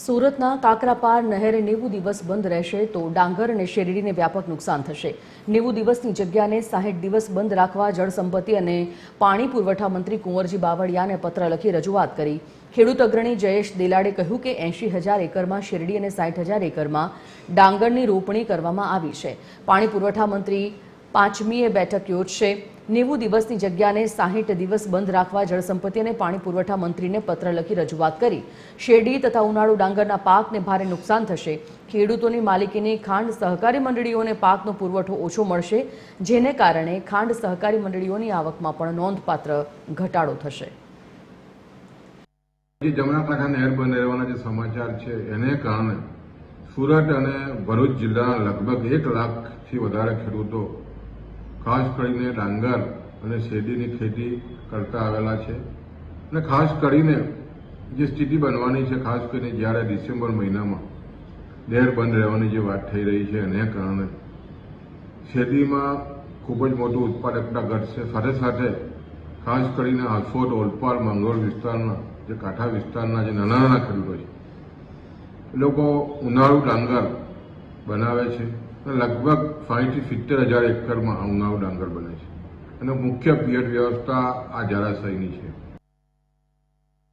સુરતના કાકરાપાર નહેર નેવું દિવસ બંધ રહેશે તો ડાંગર અને શેરડીને વ્યાપક નુકસાન થશે. નેવું દિવસની જગ્યાને સાહીઠ દિવસ બંધ રાખવા જળસંપત્તિ અને પાણી પુરવઠા મંત્રી કુંવરજી બાવળિયાને પત્ર લખી રજૂઆત કરી. ખેડૂત અગ્રણી જયેશ દેલાડે કહ્યું કે એંશી હજાર એકરમાં શેરડી અને સાઠ હજાર એકરમાં ડાંગરની રોપણી કરવામાં આવી છે. પાણી પુરવઠા મંત્રી પાંચમીએ બેઠક યોજશે. નેવું દિવસની જગ્યાને સાહીઠ દિવસ બંધ રાખવા જળસંપત્તિ અને પાણી પુરવઠા મંત્રીને પત્ર લખી રજૂઆત કરી. શેરડી તથા ઉનાળુ ડાંગરના પાકને ભારે નુકસાન થશે. ખેડૂતોની માલિકીની ખાંડ સહકારી મંડળીઓને પાકનો પુરવઠો ઓછો મળશે, જેને કારણે ખાંડ સહકારી મંડળીઓની આવકમાં પણ નોંધપાત્ર ઘટાડો થશે. સુરત અને ભરૂચ જિલ્લાના લગભગ એક લાખથી વધારે ખેડૂતો ખાસ કરીને ડાંગર અને શેરડીની ખેતી કરતા આવેલા છે. અને ખાસ કરીને જે સ્થિતિ બનવાની છે, ખાસ કરીને જ્યારે ડિસેમ્બર મહિનામાં નહેર બંધ રહેવાની જે વાત થઈ રહી છે, એને કારણે શેરડીમાં ખૂબ જ મોટું ઉત્પાદકતા ઘટશે સાથે સાથે ખાસ કરીને હાંસોદ ઓલપાડ મંગોળ વિસ્તારના જે કાંઠા વિસ્તારના જે નાના નાના ખેડૂતો છે, એ લોકો ઉનાળુ ડાંગર બનાવે છે. લગભગ સાહીઠથી સિત્તેર હજાર એકરમાં આ ડાંગર બને છે. અને મુખ્ય પિયત વ્યવસ્થા આ જળાશયની છે.